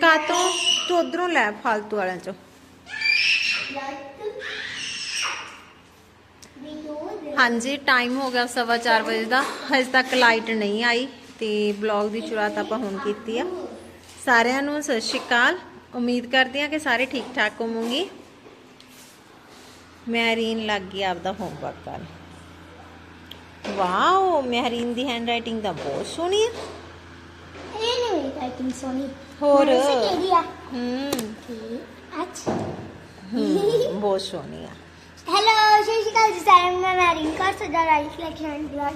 ਕਾਤੋਂ? ਤੂੰ ਉਧਰੋਂ ਲੈ, ਫਾਲਤੂ ਵਾਲਿਆਂ ਚੋਂ। ਹਾਂਜੀ ਟਾਈਮ ਹੋ ਗਿਆ ਸਵਾ ਚਾਰ ਵਜੇ ਦਾ। ਹਜੇ ਤੱਕ ਲਾਈਟ ਨਹੀਂ ਆਈ ਤੇ ਬਲੌਗ ਦੀ ਸ਼ੁਰੂਆਤ ਆਪਾਂ ਹੁਣ ਕੀਤੀ ਆ। ਸਾਰਿਆਂ ਨੂੰ ਸਤਿ ਸ਼੍ਰੀ ਅਕਾਲ। ਉਮੀਦ ਕਰਦੇ ਹਾਂ ਕਿ ਸਾਰੇ ਠੀਕ ਠਾਕ ਹੋਵੋਗੇ ਮੈਰੀਨ ਲੱਗ ਗਈ ਆਪਦਾ ਹੋਮਵਰਕ ਕਰਨ। ਵਾਓ ਮੈਰੀਨ ਦੀ ਹੈਂਡਰਾਈਟਿੰਗ ਤਾਂ ਬਹੁਤ ਸੋਹਣੀ ਹੈ ਰਾਈਟਿੰਗ ਸੋਨੀ ਹੋਰ? ਕਿਹੜੀ ਆ ਹੂੰ। ਅੱਛਾ। ਹੂੰ, ਬਹੁਤ ਸੋਹਣੀ ਆ। ਹੈਲੋ ਸਤਿ ਸ਼੍ਰੀ ਅਕਾਲ ਜੀ ਸਾਰਿਆਂ ਨੂੰ। ਮੈਂ ਮੈਰੀਨ ਕੌਰ ਸਦਾ ਰਾਈਟ ਸਿਲੈਕਸ਼ਨ ਬਲੌਗ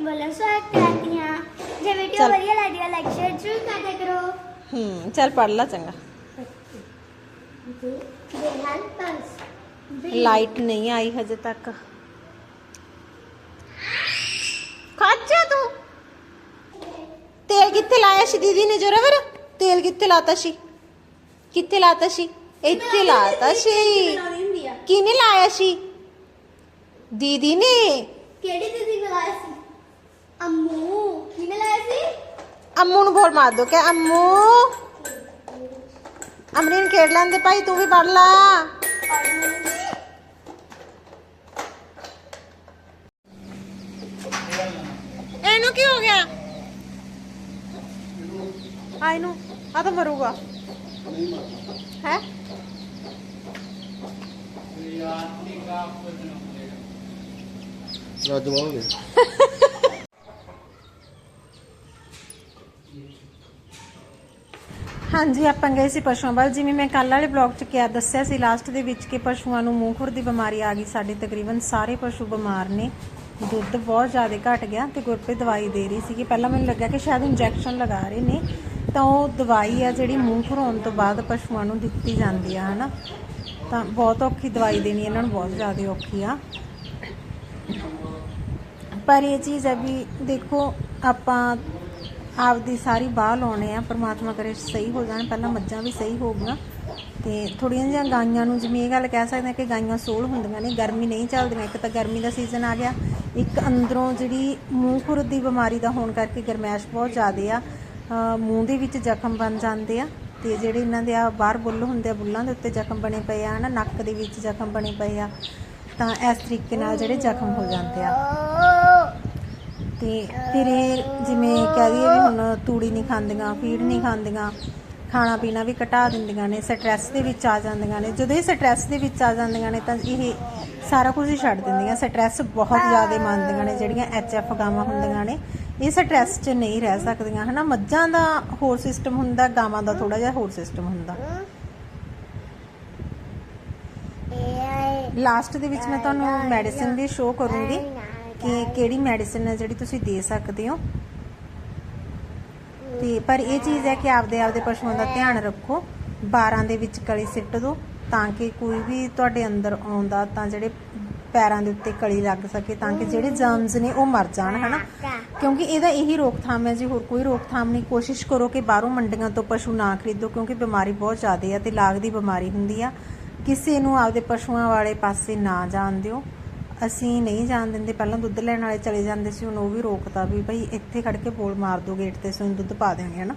ਬੋਲੋ ਸਵਾਗਤ ਕਰਦੀ ਹਾਂ। ਜੇ ਵੀਡੀਓ। ਵਧੀਆ ਲੱਗਦੀ ਹੈ ਲਾਈਕ ਸ਼ੇਅਰ ਜ਼ਰੂਰ ਕਰਦਿਆ ਕਰੋ। ਹੂੰ ਚੱਲ ਪੜ ਲੈ ਚੰਗਾ। ਦੇ ਨਾਲ ਪੰਸ ਲਾਈਟ ਨਹੀਂ ਆਈ ਹਜੇ ਤੱਕ ਖਾਚਾ ਤੂੰ ਤੇਲ ਕਿੱਥੇ ਲਾਇਆ ਸੀ ਦੀਦੀ ਨੇ ਜੋਰਾਵਰ ਤੇਲ ਕਿੱਥੇ ਲਾਤਾ ਸੀ? ਕਿੱਥੇ ਲਾਤਾ ਸੀ? ਇੱਥੇ ਲਾਤਾ ਸੀ। ਕਿਹਨੇ ਲਾਇਆ ਸੀ? ਦੀਦੀ ਨੇ। ਕਿਹੜੀ ਦੀਦੀ ਲਾਇਆ ਸੀ? ਅੰਮੂ। ਕਿਹਨੇ ਲਾਇਆ ਸੀ? ਅੰਮੂ ਨੂੰ ਬੋਲ ਮਾਰ ਦੋ ਕਿ ਅੰਮੂ। ਅਮਰੀਨ ਖੇਡ ਲੈਂਦੇ ਭਾਈ ਤੂੰ ਵੀ ਪੜ ਲਾ ਇਹਨੂੰ ਕੀ ਹੋ ਗਿਆ ਆ ਇਹਨੂੰ ਆ ਤਾਂ ਮਰੂਗਾ। ਹੈ? ਰਾਜਵਾਂਗੇ ਹਾਂਜੀ ਆਪਾਂ ਗਏ ਸੀ ਪਸ਼ੂਆਂ ਵੱਲ। ਜਿਵੇਂ ਮੈਂ ਕੱਲ ਵਾਲੇ ਬਲੌਗ 'ਚ ਕਿਹਾ ਦੱਸਿਆ ਸੀ ਲਾਸਟ ਦੇ ਵਿੱਚ ਕਿ ਪਸ਼ੂਆਂ ਨੂੰ ਮੂੰਹ ਖੁਰ ਦੀ ਬਿਮਾਰੀ ਆ ਗਈ। ਸਾਡੇ ਤਕਰੀਬਨ ਸਾਰੇ ਪਸ਼ੂ ਬਿਮਾਰ ਨੇ। ਦੁੱਧ ਬਹੁਤ ਜ਼ਿਆਦਾ ਘਟ ਗਿਆ ਤੇ ਗੁਰਪ੍ਰੀਤ ਦਵਾਈ ਦੇ ਰਹੀ ਸੀ ਕਿ ਪਹਿਲਾਂ ਮੈਨੂੰ ਲੱਗਾ ਕਿ ਸ਼ਾਇਦ ਇੰਜੈਕਸ਼ਨ ਲਗਾ ਰਹੇ ਨੇ। ਤਾਂ ਉਹ ਦਵਾਈ ਆ ਜਿਹੜੀ ਮੂੰਹ ਖੁਰਾਉਣ ਤੋਂ ਬਾਅਦ ਪਸ਼ੂਆਂ ਨੂੰ ਦਿੱਤੀ ਜਾਂਦੀ ਆ, ਹਨਾ? ਤਾਂ ਬਹੁਤ ਔਖੀ ਦਵਾਈ ਦੇਣੀ ਇਹਨਾਂ ਨੂੰ ਬਹੁਤ ਜ਼ਿਆਦਾ ਔਖੀ ਆ। ਪਰ ਇਹ ਚੀਜ਼ ਹੈ ਵੀ ਦੇਖੋ, ਆਪਾਂ ਆਪਦੀ ਸਾਰੀ ਬਾਹ ਲਾਉਣੇ ਆ, ਪ੍ਰਮਾਤਮਾ ਕਰੇ ਸਹੀ ਹੋ ਜਾਣ, ਪਹਿਲਾਂ ਮੱਝਾਂ ਵੀ ਸਹੀ ਹੋ ਗਈਆਂ ਤੇ ਥੋੜੀਆਂ ਜਿਹੀਆਂ ਗਾਈਆਂ ਨੂੰ ਜਿਵੇਂ ਇਹ ਗੱਲ ਕਹਿ ਸਕਦੇ ਆ ਕਿ ਗਾਈਆਂ ਸੋਲ ਹੁੰਦੀਆਂ ਨੇ, ਗਰਮੀ ਨਹੀਂ ਚੱਲਦੀਆਂ, ਇੱਕ ਤਾਂ ਗਰਮੀ ਦਾ ਸੀਜ਼ਨ ਆ ਗਿਆ, ਇੱਕ ਅੰਦਰੋਂ ਜਿਹੜੀ ਮੂੰਹ ਖੁਰ ਦੀ ਬਿਮਾਰੀ ਦਾ ਹੋਣ ਕਰਕੇ ਗਰਮੈਸ਼ ਬਹੁਤ ਜ਼ਿਆਦਾ ਆ। ਮੂੰਹ ਦੇ ਵਿੱਚ ਜ਼ਖਮ ਬਣ ਜਾਂਦੇ ਆ ਤੇ ਜਿਹੜੇ ਇਹਨਾਂ ਦੇ ਆ ਬਾਹਰ ਬੁੱਲ ਹੁੰਦੇ ਆ, ਬੁੱਲਾਂ ਦੇ ਉੱਤੇ ਜ਼ਖਮ ਬਣੇ ਪਏ ਆ, ਹਨਾ, ਨੱਕ ਦੇ ਵਿੱਚ ਜ਼ਖਮ ਬਣੇ ਪਏ ਆ, ਤਾਂ ਇਸ ਤਰੀਕੇ ਨਾਲ ਜਿਹੜੇ ਜ਼ਖਮ ਹੋ ਜਾਂਦੇ ਆ। ਤੇ ਫਿਰ ਇਹ ਜਿਵੇਂ ਕਹਿ ਦਈਏ ਵੀ ਹੁਣ ਤੂੜੀ ਨਹੀਂ ਖਾਂਦੀਆਂ, ਫੀਡ ਨਹੀਂ ਖਾਂਦੀਆਂ, ਖਾਣਾ ਪੀਣਾ ਵੀ ਘਟਾ ਦਿੰਦੀਆਂ ਨੇ ਸਟ੍ਰੈਸ ਦੇ ਵਿੱਚ ਆ ਜਾਂਦੀਆਂ ਨੇ। ਜਦੋਂ ਇਹ ਸਟ੍ਰੈਸ ਦੇ ਵਿੱਚ ਆ ਜਾਂਦੀਆਂ ਨੇ ਤਾਂ ਇਹ ਸਾਰਾ ਕੁਝ ਹੀ ਛੱਡ ਦਿੰਦੀਆਂ ਸਟ੍ਰੈਸ ਬਹੁਤ ਜ਼ਿਆਦਾ ਮੰਨਦੀਆਂ ਨੇ ਜਿਹੜੀਆਂ ਐਫ ਗਾਵਾਂ ਹੁੰਦੀਆਂ ਨੇ। ਇਹ ਸਟ੍ਰੈਸ 'ਚ ਨਹੀਂ ਰਹਿ ਸਕਦੀਆਂ, ਹਨਾ? ਮੱਝਾਂ ਦਾ ਹੋਰ ਸਿਸਟਮ ਹੁੰਦਾ, ਗਾਵਾਂ ਦਾ ਥੋੜਾ ਜਿਹਾ ਹੋਰ ਸਿਸਟਮ ਹੁੰਦਾ। ਲਾਸਟ ਦੇ ਵਿੱਚ ਮੈਂ ਤੁਹਾਨੂੰ ਮੈਡੀਸਿਨ ਵੀ ਸ਼ੋਅ ਕਰੂੰਗੀ ਕਿ ਕਿਹੜੀ ਮੈਡੀਸਿਨ ਹੈ ਜਿਹੜੀ ਤੁਸੀਂ ਦੇ ਸਕਦੇ ਹੋ। ਤੇ ਪਰ ਇਹ ਚੀਜ਼ ਹੈ ਕਿ ਆਪਦੇ ਆਪਦੇ ਪਸ਼ੂਆਂ ਦਾ ਧਿਆਨ ਰੱਖੋ 12 ਦੇ ਵਿੱਚ ਕਲੀ ਸਿੱਟ ਦਿਓ, ਤਾਂ ਕਿ ਕੋਈ ਵੀ ਤੁਹਾਡੇ ਅੰਦਰ ਆਉਂਦਾ, ਤਾਂ ਜਿਹੜੇ ਪੈਰਾਂ ਦੇ ਉੱਤੇ ਕਲੀ ਲੱਗ ਸਕੇ ਤਾਂ ਕਿ ਜਿਹੜੇ ਜਰਮਸ ਨੇ ਉਹ ਮਰ ਜਾਣ, ਹਨਾ? ਕਿਉਂਕਿ ਇਹਦਾ ਇਹੀ ਰੋਕਥਾਮ ਹੈ ਜੀ, ਹੋਰ ਕੋਈ ਰੋਕਥਾਮ ਨਹੀਂ। ਕੋਸ਼ਿਸ਼ ਕਰੋ ਕਿ ਬਾਹਰੋਂ ਮੰਡੀਆਂ ਤੋਂ ਪਸ਼ੂ ਨਾ ਖਰੀਦੋ, ਕਿਉਂਕਿ ਬਿਮਾਰੀ ਬਹੁਤ ਜ਼ਿਆਦਾ ਹੈ ਤੇ ਲਾਗ ਦੀ ਬਿਮਾਰੀ ਹੁੰਦੀ ਆ। ਕਿਸੇ ਨੂੰ ਆਪਦੇ ਪਸ਼ੂਆਂ ਵਾਲੇ ਪਾਸੇ ਨਾ ਜਾਣ ਦਿਓ। ਅਸੀਂ ਨਹੀਂ ਜਾਣ ਦਿੰਦੇ। ਪਹਿਲਾਂ ਦੁੱਧ ਲੈਣ ਵਾਲੇ ਚਲੇ ਜਾਂਦੇ ਸੀ, ਹੁਣ ਉਹ ਵੀ ਰੋਕਤਾ ਵੀ ਭਾਈ ਇੱਥੇ ਖੜ ਕੇ ਬੋਲ ਮਾਰ ਦੋ ਗੇਟ ਤੇ ਸੋ ਦੁੱਧ ਪਾ ਦੇਣਗੇ ਹਨਾ?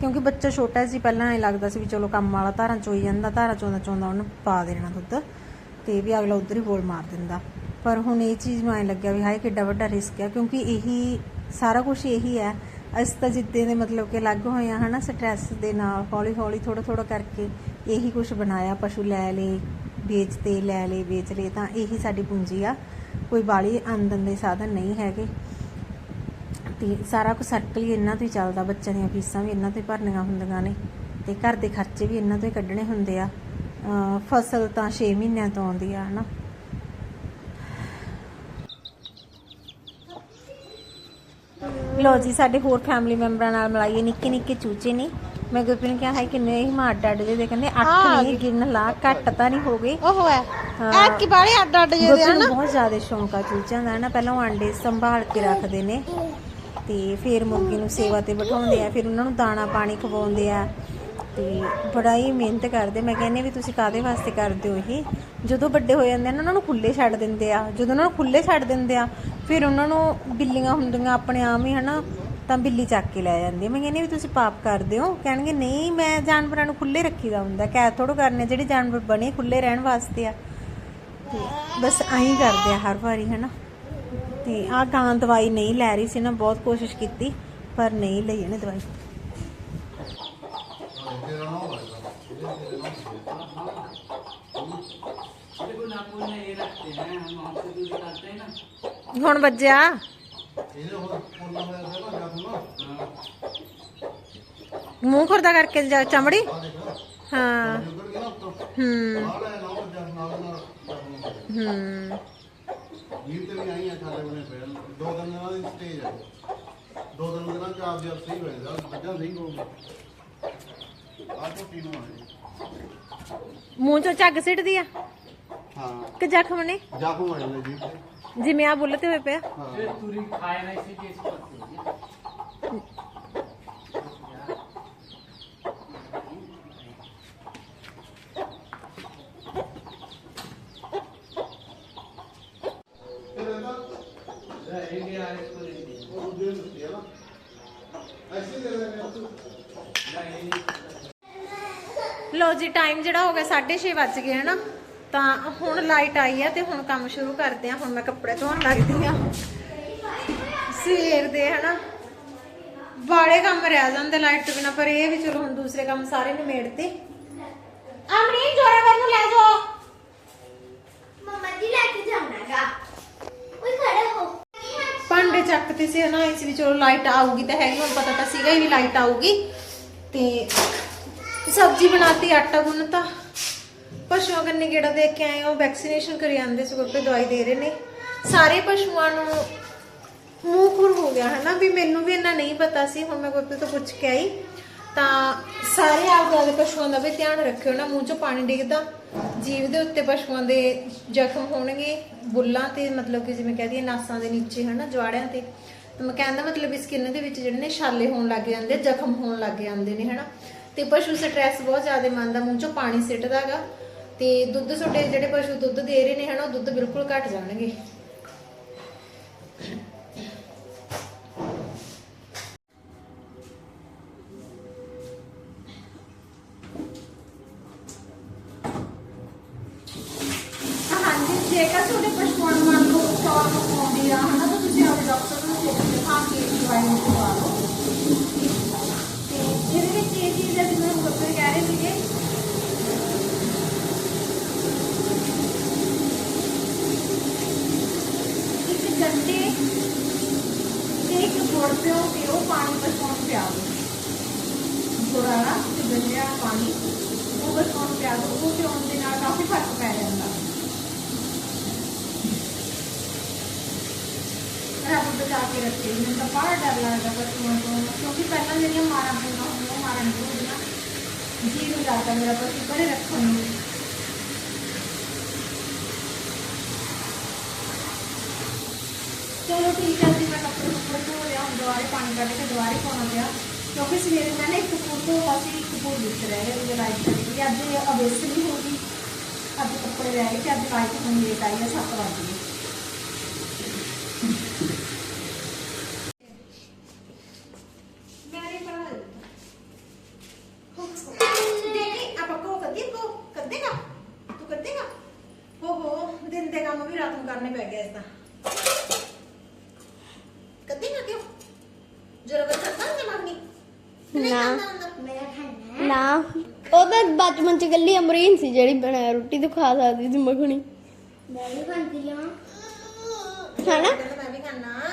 ਕਿਉਂਕਿ ਬੱਚਾ ਛੋਟਾ ਸੀ ਪਹਿਲਾਂ ਐ ਲੱਗਦਾ ਸੀ ਵੀ ਚਲੋ ਕੰਮ ਵਾਲਾ ਧਾਰਾਂ ਚੋਈ ਜਾਂਦਾ, ਧਾਰਾਂ ਚੋਂਦਾ ਚੋਂਦਾ ਉਹਨੂੰ ਪਾ ਦੇਣਾ ਦੁੱਧ। ਤੇ ਵੀ ਅਗਲਾ ਉਧਰ ਹੀ ਬੋਲ ਮਾਰ ਦਿੰਦਾ। ਪਰ ਹੁਣ ਇਹ ਚੀਜ਼ ਨੂੰ ਐ ਲੱਗਿਆ ਵੀ ਹਾਏ ਕਿੱਡਾ ਵੱਡਾ ਰਿਸਕ ਹੈ ਕਿਉਂਕਿ ਇਹੀ ਸਾਰਾ ਕੁਝ ਇਹੀ ਹੈ। ਅਸੀਂ ਤਾਂ ਜਿੱਦੇ ਦੇ ਮਤਲਬ ਕਿ ਲੱਗ ਹੋਏ ਆ, ਹਨਾ ਸਟ੍ਰੈਸ ਦੇ ਨਾਲ ਹੌਲੀ ਹੌਲੀ ਥੋੜਾ ਥੋੜਾ ਕਰਕੇ ਇਹੀ ਕੁਝ ਬਣਾਇਆ, ਪਸ਼ੂ ਲੈ ਲਏ ਵੇਚਤੇ ਲੈ ਲਏ ਵੇਚ ਲਏ ਤਾਂ ਇਹੀ ਸਾਡੀ ਪੂੰਜੀ ਆ। ਕੋਈ ਬਾਲੀ ਆਮਦਨ ਦੇ ਸਾਧਨ ਨਹੀਂ ਹੈਗੇ। ਤੇ ਸਾਰਾ ਕੁਝ ਸਰਕਲ ਹੀ ਇਹਨਾਂ ਤੋਂ ਹੀ ਚੱਲਦਾ, ਬੱਚਿਆਂ ਦੀਆਂ ਫੀਸਾਂ ਵੀ ਇਹਨਾਂ ਤੋਂ ਹੀ ਭਰਨੀਆਂ ਹੁੰਦੀਆਂ ਨੇ। ਤੇ ਘਰ ਦੇ ਖਰਚੇ ਵੀ ਇਹਨਾਂ ਤੋਂ ਹੀ ਕੱਢਣੇ ਹੁੰਦੇ ਆ। ਫਸਲ ਤਾਂ 6 ਮਹੀਨਿਆਂ ਤੋਂ ਆਉਂਦੀ ਆ ਹਨਾ? ਲੋ ਜੀ ਸਾਡੇ ਹੋਰ ਫੈਮਿਲੀ ਮੈਂਬਰਾਂ ਨਾਲ ਮਿਲਾਈਏ ਨਿੱਕੇ ਨਿੱਕੇ ਚੂਚੇ ਨੇ। ਮੈਂ ਗੁਰਪ੍ਰੀਤ ਨੂੰ ਕਿਹਾ ਹੈ ਕਿੰਨੇ ਹੀ ਮਾਰ ਡੱਡ ਜੇ ਦੇ ਕਹਿੰਦੇ ਅੱਠ ਨਹੀਂ ਗਿਣ ਲਾ ਘੱਟ ਤਾਂ ਨਹੀਂ ਹੋ ਗਏ। ਉਹ ਹੈ। ਐ ਕੀ ਬਾਲੇ ਅੱਡ ਅੱਡ ਜੇ ਦੇ ਹਨ? ਬਹੁਤ ਜ਼ਿਆਦਾ ਸ਼ੌਂਕ ਆ ਚੂਚਿਆਂ ਦਾ ਨਾ ਪਹਿਲਾਂ ਆਂਡੇ ਸੰਭਾਲ ਕੇ ਰੱਖਦੇ ਨੇ। ਤੇ ਫਿਰ ਮੁਰਗੀ ਨੂੰ ਸੇਵਾ ਤੇ ਬਿਠਾਉਂਦੇ ਆ ਫਿਰ ਉਹਨਾਂ ਨੂੰ ਦਾਣਾ ਪਾਣੀ ਖਵਾਉਂਦੇ ਆ। ਤੇ ਬੜਾ ਹੀ ਮਿਹਨਤ ਕਰਦੇ। ਮੈਂ ਕਹਿੰਦੀ ਵੀ ਤੁਸੀਂ ਕਾਦੇ ਵਾਸਤੇ ਕਰਦੇ ਹੋ ਇਹ? ਜਦੋਂ ਵੱਡੇ ਹੋ ਜਾਂਦੇ ਆ ਨਾ, ਉਹਨਾਂ ਨੂੰ ਖੁੱਲੇ ਛੱਡ ਦਿੰਦੇ ਆ। ਜਦੋਂ ਉਹਨਾਂ ਨੂੰ ਖੁੱਲੇ ਛੱਡ ਦਿੰਦੇ ਆ, ਫਿਰ ਉਹਨਾਂ ਨੂੰ ਬਿੱਲੀਆਂ ਹੁੰਦੀਆਂ ਆਪਣੇ ਆਮ ਹੀ, ਹਨਾ, ਤਾਂ ਬਿੱਲੀ ਚੱਕ ਕੇ ਲੈ ਜਾਂਦੀ ਹੈ ਮੈਂ ਕਹਿੰਦੀ ਵੀ ਤੁਸੀਂ ਪਾਪ ਕਰਦੇ ਹੋ। ਕਹਿਣਗੇ, ਨਹੀਂ, ਮੈਂ ਜਾਨਵਰਾਂ ਨੂੰ ਖੁੱਲੇ ਰੱਖੀਦਾ ਹੁੰਦਾ। ਕੈਦ ਥੋੜੋ ਕਰਨੇ ਜਿਹੜੇ ਜਾਨਵਰ ਬਣੇ ਖੁੱਲੇ ਰਹਿਣ ਵਾਸਤੇ ਆ। ਤੇ ਬਸ ਐਂ ਕਰਦੇ ਆ ਹਰ ਵਾਰੀ, ਹੈਨਾ। ਤੇ ਆ ਗਾਂ ਦਵਾਈ ਨਹੀਂ ਲੈ ਰਹੀ ਸੀ ਨਾ, ਬਹੁਤ ਕੋਸ਼ਿਸ਼ ਕੀਤੀ, ਪਰ ਨਹੀਂ ਲਈ ਇਹਨੇ ਦਵਾਈ। ਹੁਣ ਵੱਜਿਆ। ਮੂੰਹ ਖੁਰਦਾ ਕਰਕੇ ਜਾ- ਚਮੜੀ। ਹਾਂ। ਹੂੰ। ਹੂੰ। ਜੀਵ ਤੇ ਵੀ ਆਈ ਆ ਖਾਲੇ ਬਣੇ ਪਏ ਦੋ ਤਿੰਨ ਦਿਨਾਂ ਸਟੇਜ ਹੈ ਦੋ ਤਿੰਨ ਦਿਨਾਂ ਚ ਆਪ ਸਹੀ ਹੋ ਜਾਂਦਾ ਅੱਜਾ ਨਹੀਂ ਹੋਊਗਾ ਮੂੰਹ ਚੋਂ ਝੱਗ ਸਿੱਟਦੀ ਆ? ਹਾਂ। ਕਿ ਜ਼ਖਮ ਨੇ? ਜਾਖੂ ਆਇਆ ਜੀ। ਜਿਵੇਂ ਆ ਬੁੱਲਤੇ ਹੋਏ ਪਿਆ। ਹਾਂ। ਤੁਰੀ ਖਾਏ ਨਹੀਂ ਸੀ ਜਿਸ ਪਰ ਲੋ ਜੀ ਟਾਈਮ ਜਿਹੜਾ ਹੋ ਗਿਆ 6:30 ਵੱਜ ਗਏ ਹਨਾ? ਤਾਂ ਹੁਣ ਲਾਈਟ ਆਈ ਆ ਤੇ ਹੁਣ ਕੰਮ ਸ਼ੁਰੂ ਕਰਦੇ ਆ। ਹੁਣ ਮੈਂ ਕੱਪੜੇ ਧੋਣ ਲੱਗਦੀ ਆ। ਸਵੇਰ ਦੇ ਹਨਾ? ਬਾੜੇ ਕੰਮ ਰਹਿ ਜਾਂਦੇ ਲਾਈਟ ਤੋਂ ਬਿਨਾ ਪਰ ਇਹ ਵੀ ਚਲੋ ਹੁਣ ਦੂਸਰੇ ਕੰਮ ਸਾਰੇ ਨਿਮੇੜਤੇ। ਅਮਰੀਨ ਜੋਰਾਵਰ ਨੂੰ ਲੈ ਜਾਓ ਮੰਮਾ ਜੀ ਲੈ ਕੇ ਜਾਣਾਗਾ ਓਏ ਖੜੇ ਹੋ। ਭਾਂਡੇ ਚੱਕਤੇ ਸੀ ਨਾ ਇਸ ਵਿੱਚ ਚਲੋ ਲਾਈਟ ਆਊਗੀ ਤਾਂ ਹੈਗੀ ਹੁਣ ਪਤਾ ਤਾਂ ਸੀਗਾ ਹੀ ਵੀ ਲਾਈਟ ਆਊਗੀ। ਤੇ ਸਬਜ਼ੀ ਬਣਾਤੀ, ਆਟਾ ਗੁੰਨਤਾ। ਪਸ਼ੂਆਂ ਕੰਨੇ ਗੇੜਾ ਦੇਖ ਕੇ ਆਏ ਉਹ ਵੈਕਸੀਨੇਸ਼ਨ ਕਰੀ ਜਾਂਦੇ ਸੀ ਕੋਈ ਦਵਾਈ ਦੇ ਰਹੇ ਨੇ। ਸਾਰੇ ਪਸ਼ੂਆਂ ਨੂੰ ਮੂੰਹ ਖੁਰ ਹੋ ਗਿਆ ਹੈ ਨਾ ਵੀ ਮੈਨੂੰ ਵੀ ਇੰਨਾ ਨਹੀਂ ਪਤਾ ਸੀ, ਹੁਣ ਮੈਂ ਕੋਈ ਤੋਂ ਪੁੱਛ ਕੇ ਆਈ। ਤਾਂ ਸਾਰੇ ਆਪ ਦੇ ਪਸ਼ੂਆਂ ਦਾ ਵੀ ਧਿਆਨ ਰੱਖਿਓ ਨਾ, ਮੂੰਹ ਚੋਂ ਪਾਣੀ ਡਿੱਗਦਾ। ਜੀਵ ਦੇ ਉੱਤੇ ਪਸ਼ੂਆਂ ਦੇ ਜ਼ਖਮ ਹੋਣਗੇ, ਬੁੱਲਾਂ ਤੇ, ਮਤਲਬ ਕਿ ਜਿਵੇਂ ਕਹਦੀ ਨਾਸਾਂ ਦੇ ਨੀਚੇ, ਹਨਾ, ਜਵਾੜਿਆਂ ਤੇ। ਮੈਂ ਕਹਿੰਦਾ ਮਤਲਬ ਇਸ ਸਕਿਨ ਦੇ ਵਿੱਚ ਜਿਹੜੇ ਨੇ, ਛਾਲੇ ਹੋਣ ਲੱਗ ਜਾਂਦੇ, ਜ਼ਖਮ ਹੋਣ ਲੱਗ ਜਾਂਦੇ ਨੇ, ਹਨਾ। ਤੇ ਪਸ਼ੂ ਸਟ੍ਰੈਸ ਬਹੁਤ ਜ਼ਿਆਦਾ ਮੰਨਦਾ ਮੂੰਹ ਚੋਂ ਪਾਣੀ ਸਿੱਟਦਾਗਾ ਤੇ ਦੁੱਧ ਛੋਟੇ ਜਿਹੜੇ ਪਸ਼ੂ ਦੁੱਧ ਦੇ ਰਹੇ ਨੇ ਹਨਾ, ਉਹ ਦੁੱਧ ਬਿਲਕੁਲ ਘਟ ਜਾਣਗੇ। ਜੇਕਰ ਤੁਹਾਡੇ ਪਸ਼ੂਆਂ ਨੂੰ ਮੰਨ ਲਓ ਪ੍ਰੋਬਲਮ ਆਉਂਦੀ ਆ, ਹਨਾ, ਤਾਂ ਤੁਸੀਂ ਆਪਣੇ ਡਾਕਟਰ ਨੂੰ ਦੇਖ, ਦਿਖਾ ਕੇ ਦਵਾਈ ਨੂੰ ਖਵਾ ਲਓ ਤੇ ਇਹਦੇ ਵਿੱਚ ਇਹ ਚੀਜ਼ ਹੈ ਜਿਵੇਂ ਹੁਣ ਡਾਕਟਰ ਕਹਿ ਰਹੇ ਸੀਗੇ ਇੱਕ ਗੰਡੇ ਤੇ ਇੱਕ ਗੁੜ ਪਿਓ ਤੇ ਉਹ ਪਾਣੀ ਪਸ਼ੂਆਂ ਨੂੰ ਪਿਆ ਦਿਓ ਤੇ ਗੰਡੇ ਪਾਣੀ, ਉਹ ਪਸ਼ੂਆਂ ਨੂੰ ਪਿਆ ਦਿਓ ਉਹ ਪਿਉਣ ਦੇ ਨਾਲ ਕਾਫੀ ਫ਼ਰਕ ਪੈ ਜਾਂਦਾ। ਰੱਬ ਬਚਾ ਕੇ ਰੱਖੇ। ਮੈਨੂੰ ਤਾਂ ਬੜਾ ਡਰ ਲੱਗਦਾ ਪਸ਼ੂਆਂ ਤੋਂ, ਕਿਉਂਕਿ ਪਹਿਲਾਂ ਜਿਹੜੀਆਂ ਮਾਰਾਂ ਪੂਣਾ ਹੁੰਦੀਆਂ, ਉਹ ਮਾਰਨ ਤੋਂ ਹੁੰਦੀਆਂ। ਜੀ ਨੂੰ ਲੱਗਦਾ ਮੇਰਾ ਪਸ਼ੂ ਘਰੇ ਰੱਖਣ ਨੂੰ। ਚਲੋ ਠੀਕ ਹੈ ਜੀ ਮੈਂ ਕੱਪੜੇ ਕੱਪੜੇ ਧੋ ਲਿਆ ਹੁਣ ਦੁਬਾਰੇ ਪਾਣੀ ਦੁਬਾਰੇ ਪਾਉਣਾ ਪਿਆ ਕਿਉਂਕਿ ਸਵੇਰੇ ਮੈਂ ਨਾ ਇੱਕ ਫੁੱਲ ਧੋਤਾ ਇੱਕ ਫੁੱਲ ਵਿੱਚ ਰਹਿ ਉਹਦੇ ਲਾਈਟ ਚਲੀ ਅੱਜ ਅਵੇਸ ਨਹੀਂ ਹੋ ਗਈ ਅੱਜ ਕੱਪੜੇ ਰਹਿ ਗਏ ਤੇ ਅੱਜ ਲਾਈਟ ਹੁਣ ਲੇਟ ਆਈ ਹੈ 7 ਵਜੇ ਤੂੰ ਕਰ ਹੋ ਦਿਨ ਦੇ ਕੰਮ ਵੀ ਰਾਤ ਨੂੰ ਕਰਨੇ ਪੈ ਗਏ ਇਸ ਤਾਂ। ਕਦੀ ਨਾ ਕਿਉਂ? ਨਾ। ਨਾ। ਉਹ ਤਾਂ ਬਚਪਨ ਚ ਗੱਲੀ ਅਮਰੀਨ ਸੀ ਜਿਹੜੀ ਬਣਾ ਰੋਟੀ ਤੋਂ ਖਾ ਸਕਦੀ ਸੀ ਮੱਖਣੀ। ਮੈਂ ਵੀ ਖਾਂਦੀ ਆ। ਹਨਾ ਮੈਂ ਵੀ ਖਾਣਾ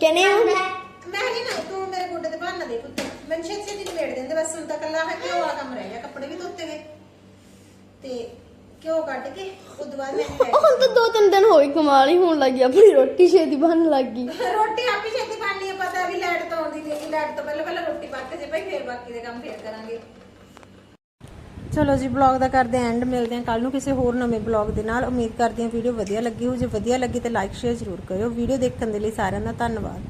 ਕਹਿੰਦੇ ਮੈਂ ਨਹੀਂ ਨਾ ਤੂੰ ਮੇਰੇ ਗੋਡੇ ਤੇ ਬੰਨ ਦੇ ਪੁੱਤ। ਮੈਨੂੰ ਛੇਤੀ ਛੇਤੀ ਨਿਬੇੜ ਦਿੰਦੇ ਬਸ ਹੁਣ ਤਾਂ ਕੱਲਾ ਹੈ ਘਿਓ ਵਾਲਾ ਕੰਮ ਰਹਿ ਗਿਆ ਕੱਪੜੇ ਵੀ ਧੋਤੇ ਗਏ ਤੇ ਘਿਓ ਕੱਢ ਕੇ ਉਸ ਤੋਂ ਬਾਅਦ ਮੈਂ ਹੁਣ ਤਾਂ ਦੋ ਤਿੰਨ ਦਿਨ ਹੋਈ ਕਮਾਲ ਹੀ ਹੋਣ ਲੱਗੀ ਆਪਣੀ ਰੋਟੀ ਛੇਤੀ ਬਣਨ ਲੱਗ ਗਈ। ਰੋਟੀ ਆਪੀ ਛੇਤੀ ਬਣਨੀ ਹੈ ਪਤਾ ਵੀ ਲਾਈਟ ਤੋਂ ਤੋਂ ਪਹਿਲਾਂ ਪਹਿਲਾਂ ਰੋਟੀ ਪੱਕ ਜੇ ਭਾਈ, ਫੇਰ ਬਾਕੀ ਦੇ ਕੰਮ ਫੇਰ ਕਰਾਂਗੇ। ਚਲੋ ਜੀ ਬਲੌਗ ਦਾ ਕਰਦੇ ਐਂਡ ਮਿਲਦੇ ਹਾਂ ਕੱਲ ਨੂੰ ਕਿਸੇ ਹੋਰ ਨਵੇਂ ਬਲੌਗ ਦੇ ਨਾਲ। ਉਮੀਦ ਕਰਦੀ ਹਾਂ ਵੀਡੀਓ ਵਧੀਆ ਲੱਗੀ ਹੋ ਜੇ ਵਧੀਆ ਲੱਗੀ ਤੇ ਲਾਈਕ ਸ਼ੇਅਰ ਜ਼ਰੂਰ ਕਰਿਓ। ਵੀਡੀਓ ਦੇਖਣ ਦੇ ਲਈ ਸਾਰਿਆਂ ਦਾ ਧੰਨਵਾਦ।